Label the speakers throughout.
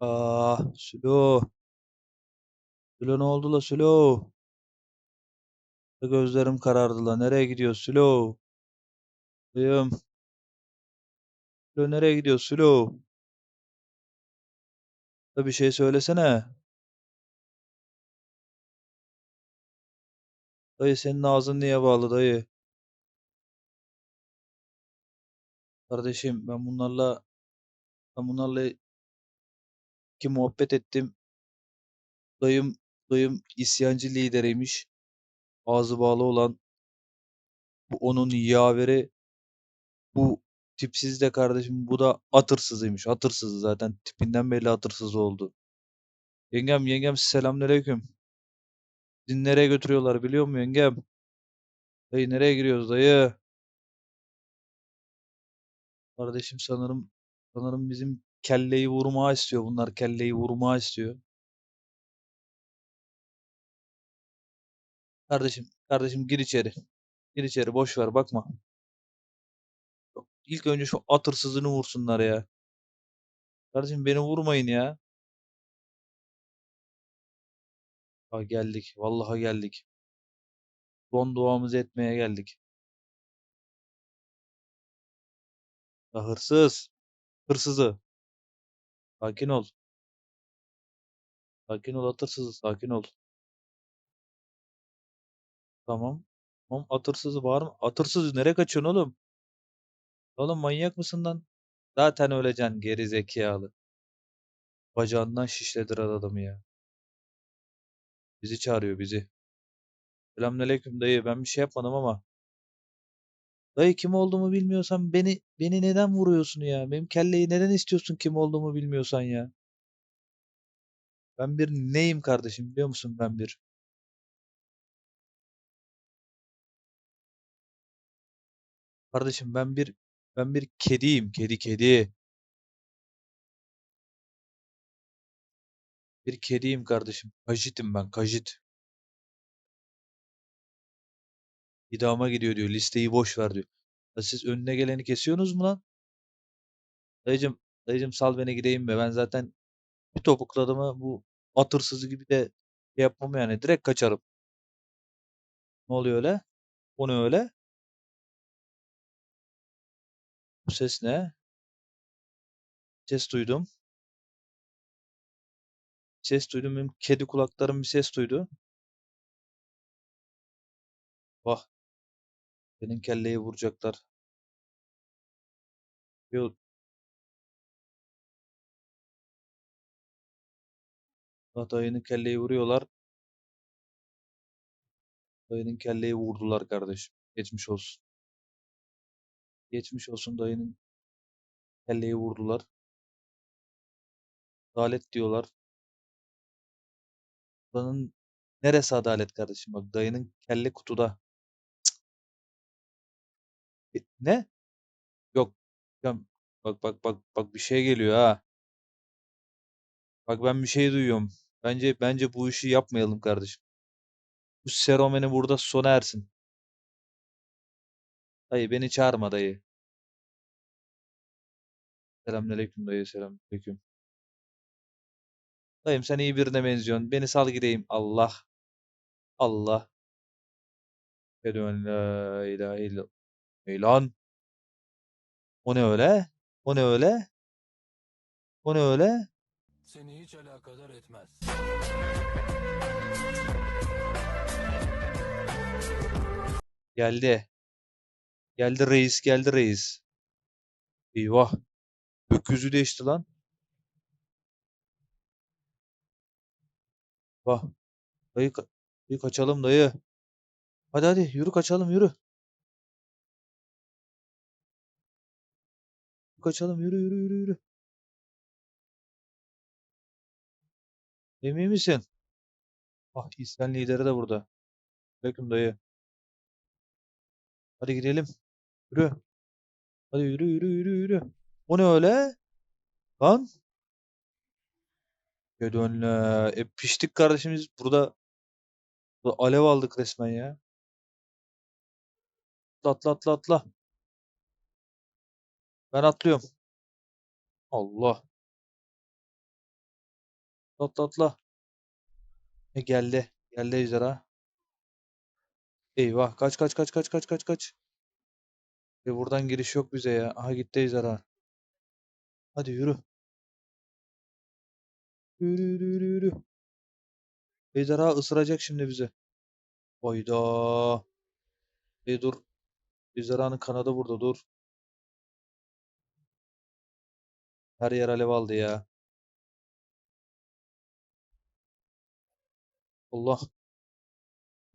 Speaker 1: Ah, Sülo. Sülo ne oldu la Sülo? Gözlerim karardı la. Nereye gidiyor Sülo? Dayım. Sülo nereye gidiyor Sülo? Da bir şey söylesene. Dayı senin ağzın niye bağlı dayı? Kardeşim ben bunlarla ben bunlarla iki muhabbet ettim. Dayım dayım isyancı lideriymiş. Ağzı bağlı olan bu onun yaveri bu tipsiz de kardeşim bu da atırsızıymış. Atırsızı zaten tipinden belli atırsız oldu. Yengem yengem selamünaleyküm. Bizi nereye götürüyorlar biliyor musun yengem? Dayı nereye giriyoruz dayı? Kardeşim sanırım sanırım bizim kelleyi vurma istiyor bunlar. Kelleyi vurma istiyor. Kardeşim kardeşim gir içeri. Gir içeri boş ver bakma. İlk önce şu at hırsızını vursunlar ya. Kardeşim beni vurmayın ya. Ha geldik. Vallahi geldik. Son duamızı etmeye geldik. Ya hırsız. Hırsızı. Sakin ol. Sakin ol at hırsızı. Sakin ol. Tamam. Tamam at hırsızı var mı? At hırsızı nereye kaçıyorsun oğlum? Oğlum manyak mısın lan? Zaten öleceksin geri zekalı. Bacağından şişledir adamı ya. Bizi çağırıyor bizi. Selamünaleyküm dayı. Ben bir şey yapmadım ama. Dayı kim olduğumu bilmiyorsan beni beni neden vuruyorsun ya? Benim kelleyi neden istiyorsun kim olduğumu bilmiyorsan ya? Ben bir neyim kardeşim biliyor musun ben bir? Kardeşim ben bir ben bir kediyim. Kedi kedi. Bir kediyim kardeşim. Kajitim ben kajit. İdama gidiyor diyor. Listeyi boş ver diyor. Ya siz önüne geleni kesiyorsunuz mu lan? Dayıcım, dayıcım sal beni gideyim be. Ben zaten bir topukladım mı bu at hırsızı gibi de şey yapmam yani. Direkt kaçarım. Ne oluyor öyle? O ne öyle? Bu ses ne? Ses duydum. Ses duydum. Benim kedi kulaklarım bir ses duydu. Vah. Senin kelleyi vuracaklar. Yok. Dayının kelleyi vuruyorlar. Dayının kelleyi vurdular kardeşim. Geçmiş olsun. Geçmiş olsun dayının kelleyi vurdular. Adalet diyorlar. Dayının neresi adalet kardeşim? Bak dayının kelle kutuda. E, Ne? Yok. Bak bak bak bak bir şey geliyor ha. Bak ben bir şey duyuyorum. Bence bence bu işi yapmayalım kardeşim. Bu seromeni burada sona ersin. Dayı beni çağırma dayı. Selamünaleyküm dayı selamünaleyküm. Dayım sen iyi birine benziyorsun. Beni sal gideyim. Allah. Allah. Eşhedü en la ilahe illallah. Ey lan. O ne öyle? O ne öyle? O ne öyle?
Speaker 2: Seni hiç alakadar etmez.
Speaker 1: Geldi. Geldi reis geldi reis. Eyvah. Gökyüzü değişti lan. Vah. Dayı, dayı kaçalım dayı. Hadi hadi yürü kaçalım yürü. Kaçalım yürü yürü yürü yürü. Emin misin? Ah İslam lideri de burada. Aleyküm dayı. Hadi gidelim. Yürü. Hadi yürü yürü yürü yürü. O ne öyle? Lan. Gödönle. E piştik kardeşimiz burada. burada alev aldık resmen ya. Atla atla atla. Ben atlıyorum. Allah. Atla atla. E, geldi. Geldi ejderha. Eyvah. Kaç kaç kaç kaç kaç kaç kaç. E buradan giriş yok bize ya. Aha gitti ejderha. Hadi yürü. Yürü yürü yürü yürü. Ejderha ısıracak şimdi bizi. Hayda. E dur. Ejderhanın kanadı burada dur. Her yer alev aldı ya. Allah.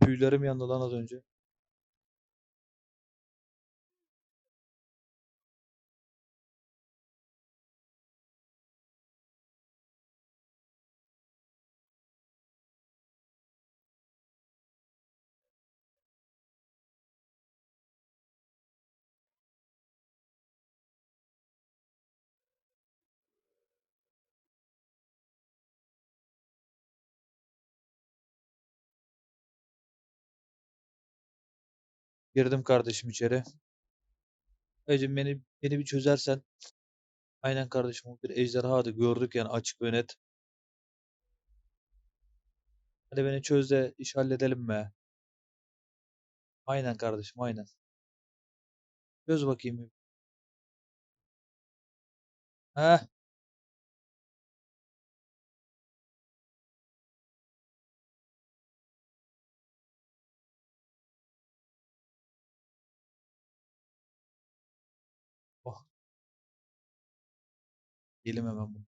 Speaker 1: Tüylerim yandı lan az önce. Girdim kardeşim içeri. Ecim beni beni bir çözersen. Aynen kardeşim o bir ejderhadı gördük yani açık ve net. Hadi beni çöz de iş halledelim be. Aynen kardeşim aynen. Çöz bakayım. Heh. Gelim hemen bunu.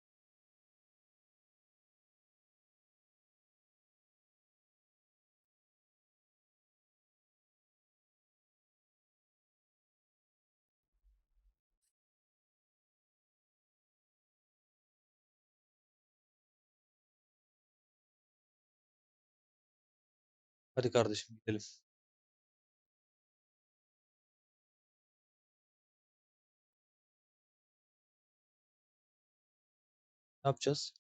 Speaker 1: Hadi kardeşim gidelim. Ne yapacağız?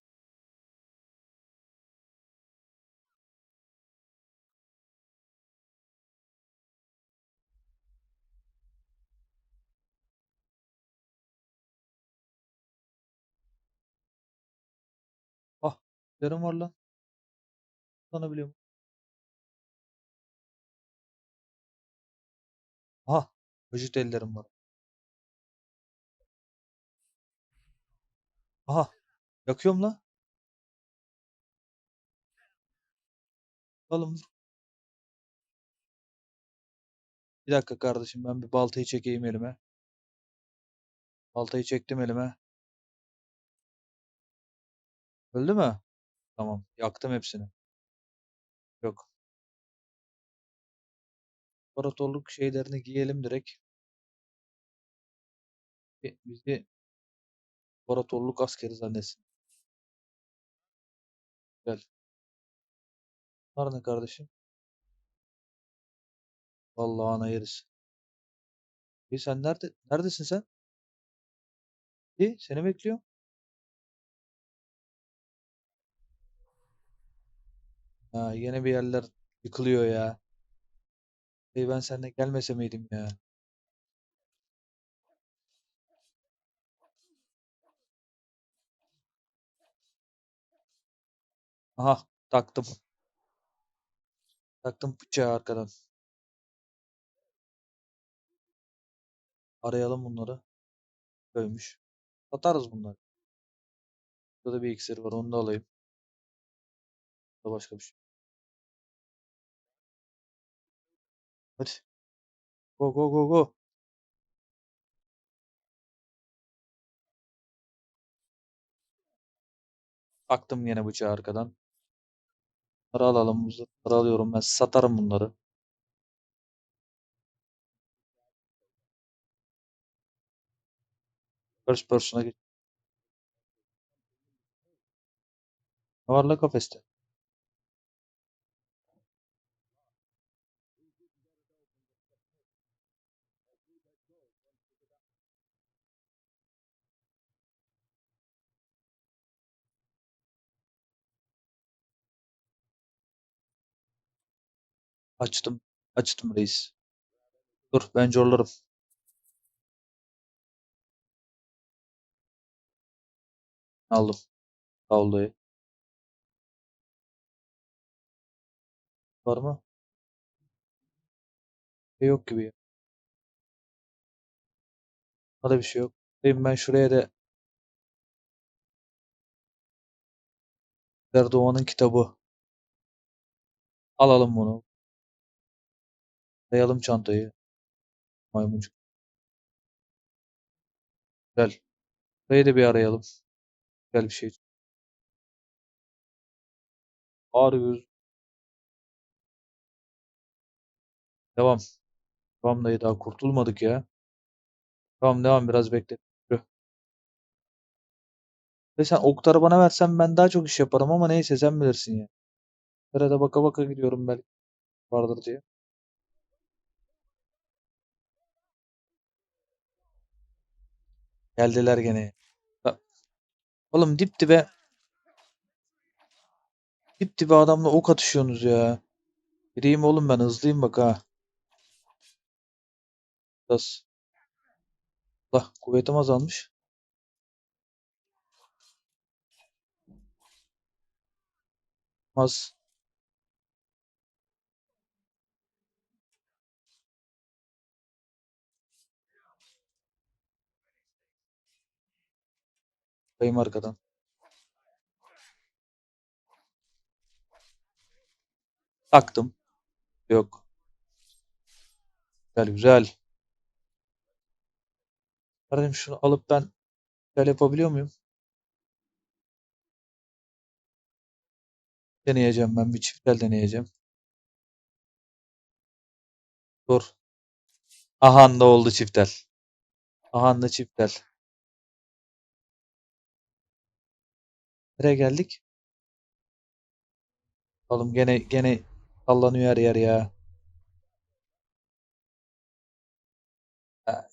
Speaker 1: Ah, yarım var lan. Kullanabiliyorum. Aha, vücut ellerim var. Aha, yakıyorum lan. Oğlum bir dakika kardeşim ben bir baltayı çekeyim elime. Baltayı çektim elime. Öldü mü? Tamam, yaktım hepsini. Yok. İmparatorluk şeylerini giyelim direkt. Bi- Bizi imparatorluk askeri zannetsin. Gel. Var ne kardeşim? Vallahi ana yeriz. İyi sen nerede? Neredesin sen? İyi seni bekliyorum. Ha, yine bir yerler yıkılıyor ya. İyi ben seninle gelmese miydim ya? Aha taktım. Taktım bıçağı arkadan. Arayalım bunları. Ölmüş. Atarız bunları. Burada bir iksir var onu da alayım. Burada başka bir şey. Hadi. Go go go go. Taktım yine bıçağı arkadan. Bunları alalım. Bunları alıyorum ben. Satarım bunları. First person'a geç. Ne var la kafeste? Açtım. Açtım reis. Dur ben corlarım. Aldım. Tavlayı. Var mı? Şey yok gibi ya. Hadi bir şey yok. Dayım ben şuraya da Erdoğan'ın kitabı. Alalım bunu. Dayalım çantayı. Maymuncuk. Gel. Burayı da bir arayalım. Gel bir şey. Arıyoruz. Devam. Devam dayı daha kurtulmadık ya. Tamam devam biraz bekle. Ve sen okları bana versen ben daha çok iş yaparım ama neyse sen bilirsin ya. Nerede baka baka gidiyorum belki vardır diye. Geldiler gene. Ha, Oğlum dip dibe dip dibe adamla ok atışıyorsunuz ya. Gireyim oğlum ben hızlıyım bak ha. Biraz. Allah kuvvetim azalmış. Az. Bayım arkadan. Taktım. Yok. Güzel güzel. Kardeşim şunu alıp ben güzel yapabiliyor muyum? Deneyeceğim ben bir çiftel deneyeceğim. Dur. Ahan da oldu çiftel. Ahan da çiftel. Nereye geldik? Oğlum gene gene sallanıyor her yer ya. Ha,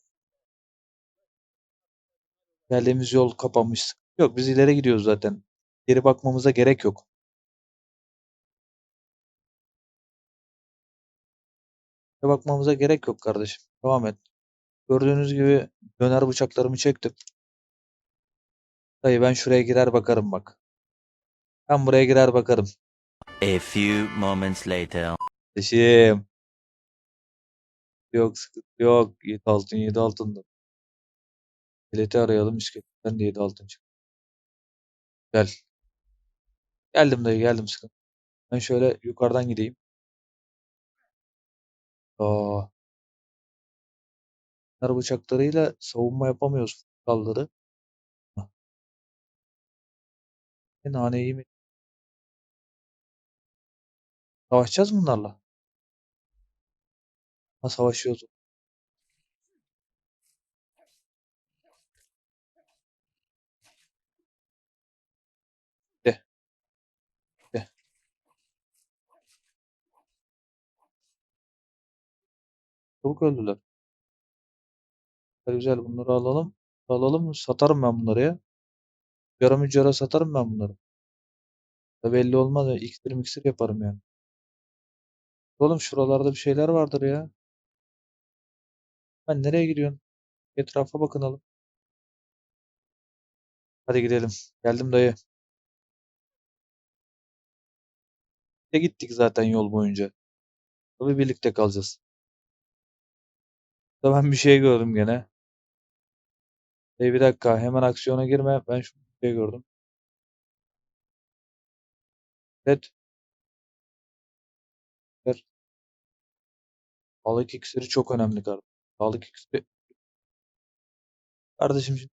Speaker 1: Geldiğimiz yol kapanmış. Yok biz ileri gidiyoruz zaten. Geri bakmamıza gerek yok. Geri bakmamıza gerek yok kardeşim. Devam et. Gördüğünüz gibi döner bıçaklarımı çektim. Dayı ben şuraya girer bakarım bak. Ben buraya girer bakarım.
Speaker 3: A few moments later.
Speaker 1: Kardeşim. Yok sıkıntı yok. 7 altın 7 altındı. Bileti arayalım iskeletten de 7 altın çıktı. Gel. Geldim dayı geldim sıkıntı. Ben şöyle yukarıdan gideyim. Aa, döner bıçaklarıyla savunma yapamıyoruz kaldırı. Naneyi mi? Savaşacağız mı bunlarla? Ha savaşıyoruz. De, de. Çabuk öldüler. Güzel bunları alalım. Alalım satarım ben bunları ya. Yarım mücara satarım ben bunları. Da belli olmaz ya. İksir miksir yaparım yani. Oğlum şuralarda bir şeyler vardır ya. Ben nereye gidiyorsun? Etrafa bakınalım. Hadi gidelim. Geldim dayı. De gittik zaten yol boyunca. Tabii birlikte kalacağız. Da ben bir şey gördüm gene. Dayı bir dakika hemen aksiyona girme. Ben şu bir şey gördüm. Evet. Ver. Sağlık iksiri çok önemli kardeşim. Sağlık iksiri. Kardeşim şimdi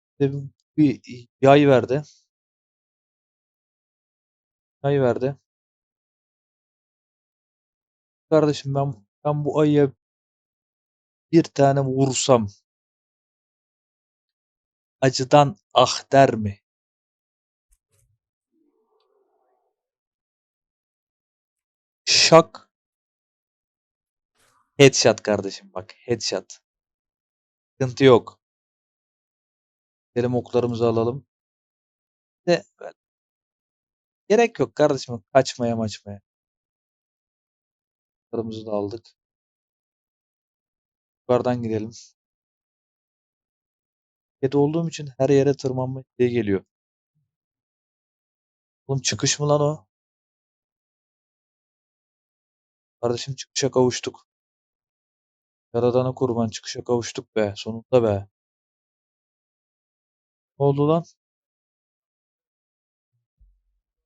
Speaker 1: bir, bir yay verdi. Yay verdi. Kardeşim ben ben bu ayıya bir tane vursam acıdan ah der mi? Şak. Headshot kardeşim bak headshot. Sıkıntı yok. Gidelim oklarımızı alalım. De, gerek yok kardeşim kaçmaya maçmaya. Oklarımızı da aldık. Yukarıdan gidelim. Kedi olduğum için her yere tırmanma diye geliyor. Oğlum çıkış mı lan o? Kardeşim çıkışa kavuştuk. Yaradana kurban çıkışa kavuştuk be. Sonunda be. Ne oldu lan?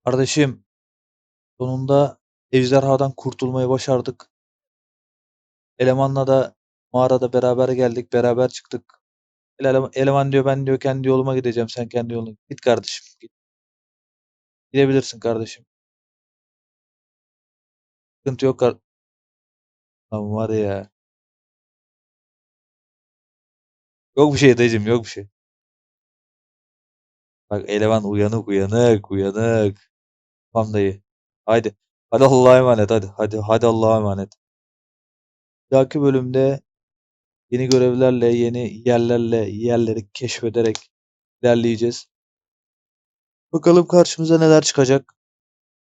Speaker 1: Kardeşim sonunda ejderhadan kurtulmayı başardık. Elemanla da mağarada beraber geldik. Beraber çıktık. Ele- Eleman diyor ben diyor kendi yoluma gideceğim. Sen kendi yoluna git kardeşim. Git. Gidebilirsin kardeşim. Sıkıntı yok. Lan var ya. Yok bir şey dayıcım yok bir şey. Bak eleman uyanık uyanık uyanık. Tamam dayı. Haydi. Hadi Allah'a emanet hadi. Hadi hadi Allah'a emanet. Bir dahaki bölümde yeni görevlerle, yeni yerlerle, yerleri keşfederek ilerleyeceğiz. Bakalım karşımıza neler çıkacak.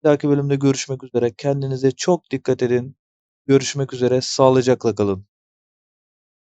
Speaker 1: Bir dahaki bölümde görüşmek üzere. Kendinize çok dikkat edin. Görüşmek üzere. Sağlıcakla kalın.